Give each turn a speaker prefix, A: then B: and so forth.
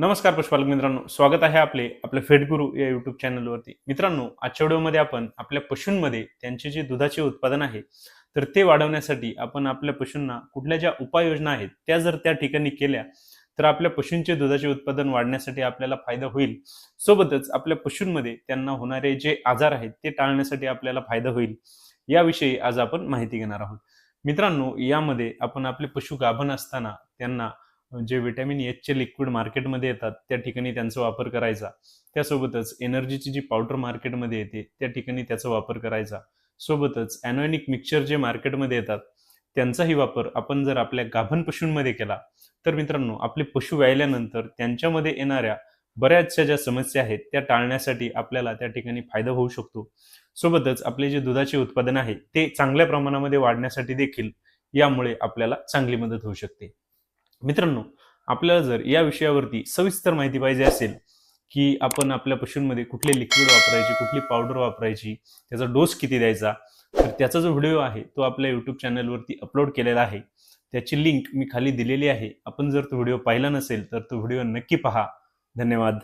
A: नमस्कार पशुपालक मित्रांनो. स्वागत आहे आपले आपल्या फेडगुरु या युट्यूब चॅनलवरती मित्रांनो आजच्या व्हिडिओमध्ये आपण आपल्या पशूंमध्ये त्यांचे जे दुधाचे उत्पादन आहे तर ते वाढवण्यासाठी आपण आपल्या पशूंना कुठल्या ज्या उपाययोजना आहेत त्या जर त्या ठिकाणी केल्या तर आपल्या पशूंचे दुधाचे उत्पादन वाढण्यासाठी आपल्याला फायदा होईल. सोबतच आपल्या पशूंमध्ये त्यांना होणारे जे आजार आहेत ते टाळण्यासाठी आपल्याला फायदा होईल. याविषयी आज आपण माहिती घेणार आहोत. मित्रांनो यामध्ये आपण आपले पशु गाभण असताना त्यांना जे विटॅमिन एचचे लिक्विड मार्केटमध्ये येतात त्या ठिकाणी त्यांचा वापर करायचा. त्यासोबतच एनर्जीची जी पावडर मार्केटमध्ये येते त्या ठिकाणी त्याचा वापर करायचा. सोबतच ॲनॉनिक मिक्सचर जे मार्केटमध्ये येतात त्यांचाही वापर आपण जर आपल्या गाभण पशूंमध्ये केला तर मित्रांनो आपले पशु व्यायल्यानंतर त्यांच्यामध्ये येणाऱ्या बऱ्याचशा ज्या समस्या आहेत त्या टाळण्यासाठी आपल्याला त्या ठिकाणी फायदा होऊ शकतो. सोबतच आपले जे दुधाचे उत्पादन आहे ते चांगल्या प्रमाणामध्ये वाढण्यासाठी देखील यामुळे आपल्याला चांगली मदत होऊ शकते. मित्रांनो आपल्याला जर या विषयावरती सविस्तर माहिती पाहिजे असेल की आपण आपल्या पशूंमध्ये कुठले लिक्विड वापरायची कुठली पावडर वापरायची त्याचा डोस किती द्यायचा तर त्याचा जो व्हिडिओ आहे तो आपल्या यूट्यूब चॅनलवरती अपलोड केलेला आहे. त्याची लिंक मी खाली दिलेली आहे. आपण जर तो व्हिडिओ पाहिला नसेल तर तो व्हिडिओ नक्की पहा. धन्यवाद.